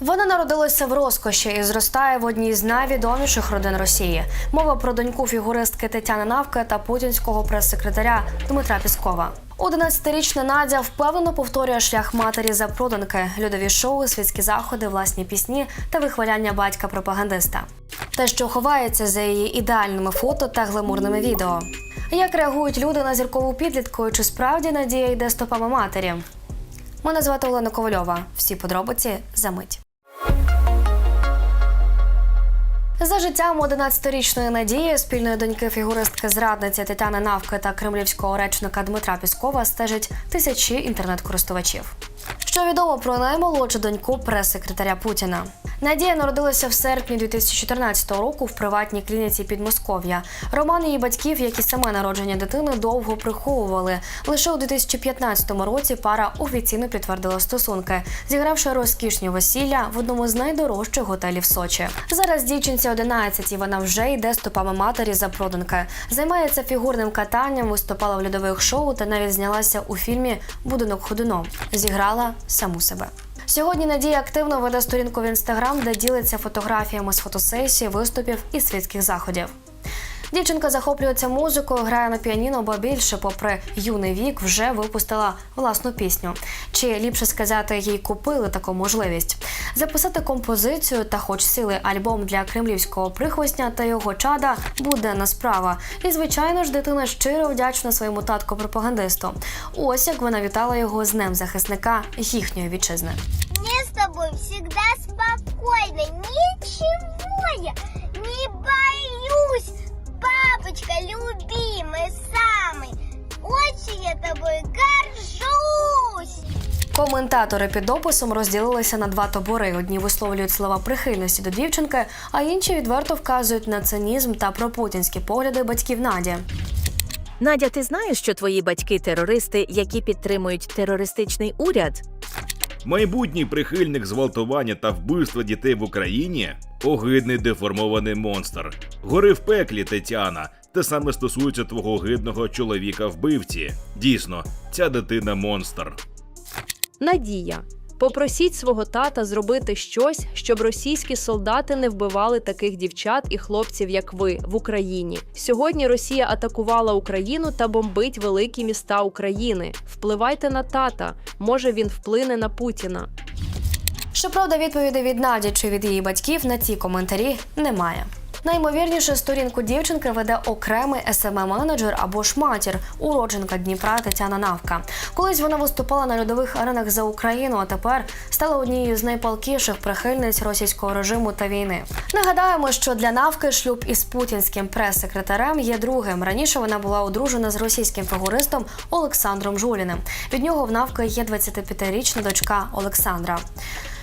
Вона народилася в розкоші і зростає в одній з найвідоміших родин Росії. Мова про доньку фігуристки Тетяни Навки та путінського прес-секретаря Дмитра Піскова. 11-річна Надя впевнено повторює шлях матері за проданки, льодові шоу, світські заходи, власні пісні та вихваляння батька-пропагандиста. Те, що ховається за її ідеальними фото та гламурними відео. Як реагують люди на зіркову підлітку? Чи справді Надія йде стопами матері? Мене звати Олена Ковальова. Всі подробиці за мить. За життям 11-річної Надії, спільної доньки фігуристки зрадниці Тетяни Навки та кремлівського речника Дмитра Піскова стежать тисячі інтернет-користувачів. Що відомо про наймолодшу доньку прес-секретаря Путіна. Надія народилася в серпні 2014 року в приватній клініці Підмосков'я. Роман її батьків, як і саме народження дитини, довго приховували. Лише у 2015 році пара офіційно підтвердила стосунки, зігравши розкішні весілля в одному з найдорожчих готелів Сочі. Зараз дівчинці 11 і вона вже йде стопами матері за проданки. Займається фігурним катанням, виступала в льодових шоу та навіть знялася у фільмі Будинок ходуном. Зіграла саму себе. Сьогодні Надія активно веде сторінку в інстаграм, де ділиться фотографіями з фотосесій, виступів і світських заходів. Дівчинка захоплюється музикою, грає на піаніно, бо більше, попри юний вік, вже випустила власну пісню. Чи ліпше сказати, їй купили таку можливість записати композицію та, хоч цілий альбом для кремлівського прихвостня та його чада буденна справа. І звичайно ж, дитина щиро вдячна своєму татку пропагандисту. Ось як вона вітала його з днем захисника їхньої вітчизни. Мне с тобой Коментатори під описом розділилися на два табори. Одні висловлюють слова прихильності до дівчинки, а інші відверто вказують на цинізм та пропутінські погляди батьків Наді. Надя, ти знаєш, що твої батьки терористи, які підтримують терористичний уряд? Майбутній прихильник зґвалтування та вбивства дітей в Україні огидний деформований монстр. Гори в пеклі, Тетяна. Те саме стосується твого огидного чоловіка вбивці. Дійсно, ця дитина монстр. Надія. Попросіть свого тата зробити щось, щоб російські солдати не вбивали таких дівчат і хлопців, як ви, в Україні. Сьогодні Росія атакувала Україну та бомбить великі міста України. Впливайте на тата. Може він вплине на Путіна. Щоправда, відповідей від Наді чи від її батьків на ці коментарі немає. Наймовірніше, сторінку дівчинки веде окремий СММ-менеджер або ж матір, уродженка Дніпра Тетяна Навка. Колись вона виступала на льодових аренах за Україну, а тепер стала однією з найпалкіших прихильниць російського режиму та війни. Нагадаємо, що для Навки шлюб із путінським прес-секретарем є другим. Раніше вона була одружена з російським фігуристом Олександром Жуліним. Від нього в Навки є 25-річна дочка Олександра.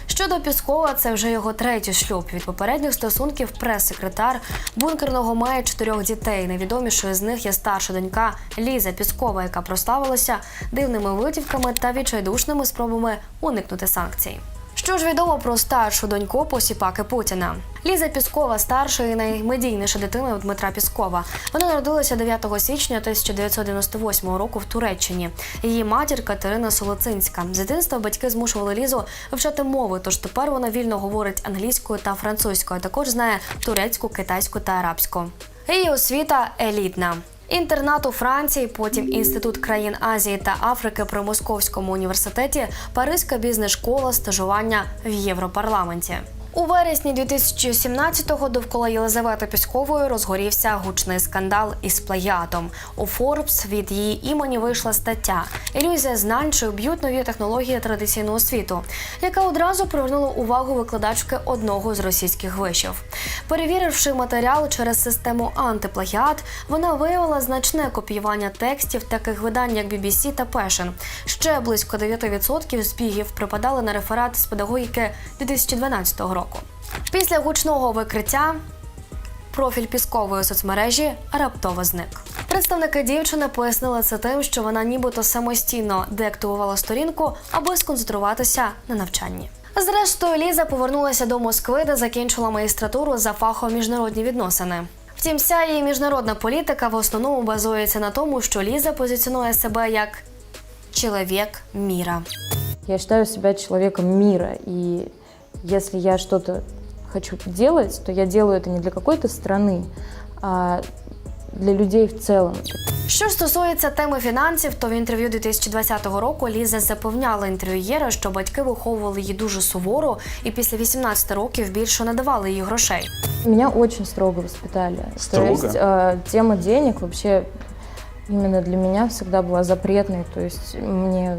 Щодо Піскова, це вже його третій шлюб. Від попередніх стосунків прес-секретар бункерного має чотирьох дітей. Найвідомішою з них є старша донька Ліза Піскова, яка прославилася дивними витівками та відчайдушними спробами уникнути санкцій. Що ж відомо про старшу доньку посіпаки Путіна? Ліза Піскова старша і наймедійніша дитина Дмитра Піскова. Вона народилася 9 січня 1998 року в Туреччині. Її матір Катерина Солоцинська. З дитинства батьки змушували Лізу вивчати мови, тож тепер вона вільно говорить англійською та французькою. а Також знає турецьку, китайську та арабську. Її освіта елітна. Інтернат у Франції, потім інститут країн Азії та Африки при Московському університеті, Паризька бізнес-школа, стажування в Європарламенті. У вересні 2017-го довкола Єлизавети Піскової розгорівся гучний скандал із плагіатом. У Forbes від її імені вийшла стаття Ілюзія знань, чи вб'ють нові технології традиційного світу, яка одразу привернула увагу викладачки одного з російських вишів. Перевіривши матеріал через систему антиплагіат, вона виявила значне копіювання текстів таких видань, як BBC та Passion. Ще близько 9% збігів припадали на реферат з педагогіки 2012 року. Після гучного викриття профіль піскової соцмережі раптово зник. Представники дівчини пояснили це тим, що вона нібито самостійно деактивувала сторінку, аби сконцентруватися на навчанні. Зрештою, Ліза повернулася до Москви, де закінчила магістратуру за фахом міжнародні відносини. Втім, вся її міжнародна політика в основному базується на тому, що Ліза позиціонує себе як чоловік міра. Я считаю себя человеком мира, и если я что-то хочу делать, то я делаю это не для какой-то страны, а для людей в целом. Що ж стосується теми фінансів, то в інтерв'ю 2020 року Ліза запевняла інтерв'юєра, що батьки виховували її дуже суворо і після 18 років більше не давали їй грошей. Меня очень строго воспитали. Строго? То есть э, тема денег вообще именно для меня всегда была запретной. То есть мне...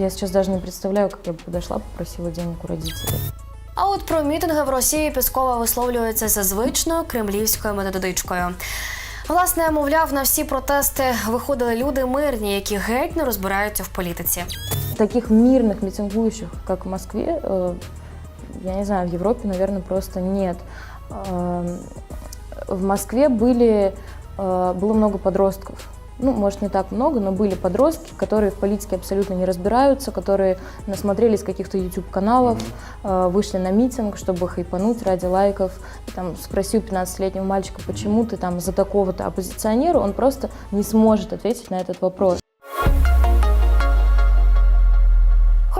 Я сейчас даже не представляю, как я бы подошла, попросила денег у родителей. А от про мітинги в Росії Піскова висловлюється за звичною кремлівською методичкою. Власне, мовляв, на всі протести виходили люди мирні, які геть не розбираються в політиці. Таких мирных митингующих, как в Москве, э, я не знаю, в Европе, наверное, просто нет. Эм, В Москве были, э, было много подростков. Ну, может, не так много, но были подростки, которые в политике абсолютно не разбираются, которые насмотрелись каких-то YouTube-каналов, э, вышли на митинг, чтобы хайпануть ради лайков. И там спросил 15-летнего мальчика, почему ты там за такого-то оппозиционера, он просто не сможет ответить на этот вопрос.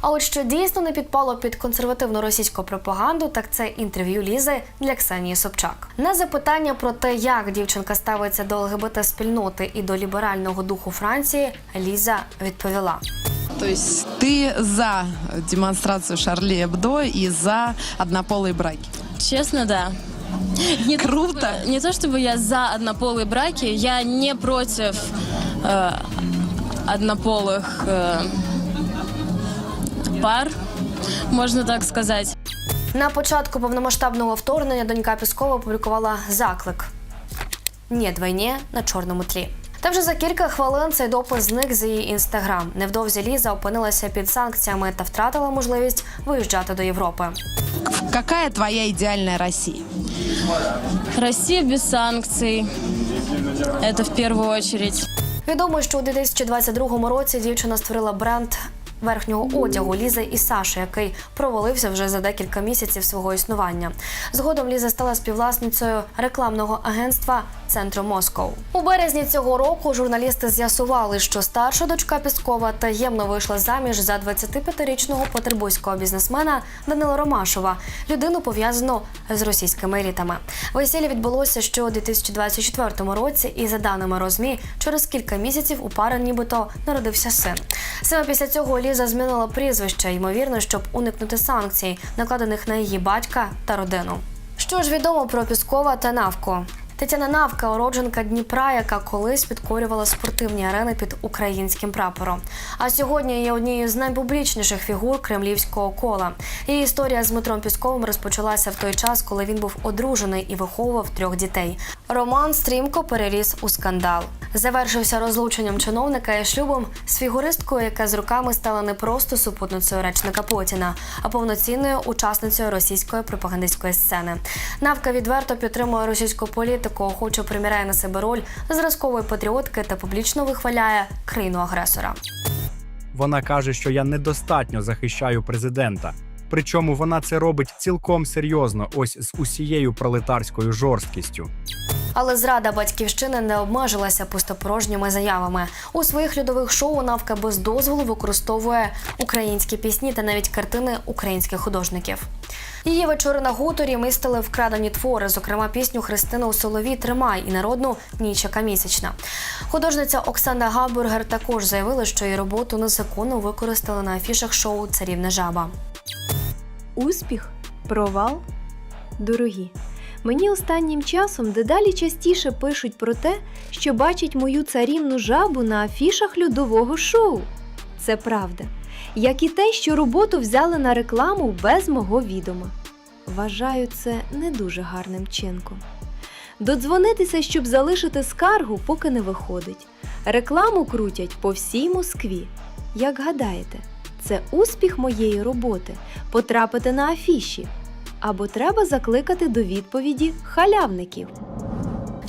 А от що дійсно не підпало під консервативну російську пропаганду, так це інтерв'ю Лізи для Ксенії Собчак. На запитання про те, як дівчинка ставиться до ЛГБТ спільноти і до ліберального духу Франції, Ліза відповіла. То есть ты за демонстрацию Шарли Эбдо и за однополые браки? Честно, да. Не то, Круто. чтобы- не то чтобы я за однополые браки, я не против э, однополых э, пар, можно так сказать. На початку повномасштабного вторгнення донька Піскова опублікувала заклик «Ні війні на чорному тлі. Та вже за кілька хвилин цей допис зник з її інстаграм. Невдовзі Ліза опинилася під санкціями та втратила можливість виїжджати до Європи. Какая твоя идеальная Россия? Россия без санкций. Это в первую очередь. Відомо, що у 2022 році дівчина створила бренд верхнього одягу Лізи і Саші, який провалився вже за декілька місяців свого існування. Згодом Ліза стала співвласницею рекламного агентства Центру Москов. У березні цього року журналісти з'ясували, що старша дочка Піскова таємно вийшла заміж за 25-річного петербурзького бізнесмена Данила Ромашова, людину пов'язану з російськими елітами. Весілля відбулося ще у 2024 році, і за даними РОЗМІ, через кілька місяців у пари нібито народився син. Саме після цього Ліза змінила прізвище, ймовірно, щоб уникнути санкцій, накладених на її батька та родину. Що ж відомо про Піскова та Навку? Тетяна Навка, уродженка Дніпра, яка колись підкорювала спортивні арени під українським прапором. А сьогодні є однією з найпублічніших фігур кремлівського кола. Її історія з Дмитром Пісковим розпочалася в той час, коли він був одружений і виховував трьох дітей. Роман стрімко переріс у скандал. Завершився розлученням чиновника і шлюбом з фігуристкою, яка з роками стала не просто супутницею речника Путіна, а повноцінною учасницею російської пропагандистської сцени. Навка відверто підтримує російську політику, охоче приміряє на себе роль зразкової патріотки та публічно вихваляє країну агресора. Вона каже, що я недостатньо захищаю президента. Причому вона це робить цілком серйозно, ось з усією пролетарською жорсткістю. Але зрада батьківщини не обмежилася пустопорожніми заявами. У своїх льодових шоу навка без дозволу використовує українські пісні та навіть картини українських художників. Її вечори на хуторі містили вкрадені твори, зокрема пісню Христина у Солові Тримай і народну Ніч яка місячна. Художниця Оксана Габургер також заявила, що її роботу незаконно використали на афішах шоу Царівна жаба. Успіх, провал, дорогі. Мені останнім часом дедалі частіше пишуть про те, що бачать мою царівну жабу на афішах льодового шоу. Це правда. Як і те, що роботу взяли на рекламу без мого відома. вважаю це не дуже гарним вчинком. Додзвонитися, щоб залишити скаргу, поки не виходить. Рекламу крутять по всій Москві. Як гадаєте, це успіх моєї роботи потрапити на афіші? Або треба закликати до відповіді халявників?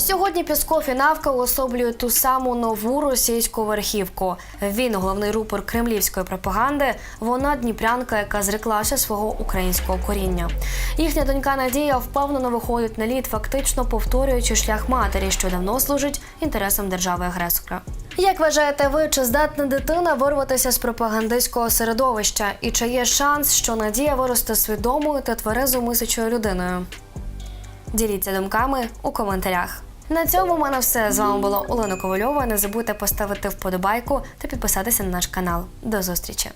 Сьогодні Пісков і Навка уособлюють ту саму нову російську верхівку. Він головний рупор кремлівської пропаганди. Вона дніпрянка, яка зреклася свого українського коріння. Їхня донька Надія впевнено виходить на лід, фактично повторюючи шлях матері, що давно служить інтересам держави агресора. Як вважаєте ви, чи здатна дитина вирватися з пропагандистського середовища? І чи є шанс, що Надія виросте свідомою та тверезо мислячою людиною? Діліться думками у коментарях. На цьому в мене все. З вами була Олена Ковальова. Не забудьте поставити вподобайку та підписатися на наш канал. До зустрічі!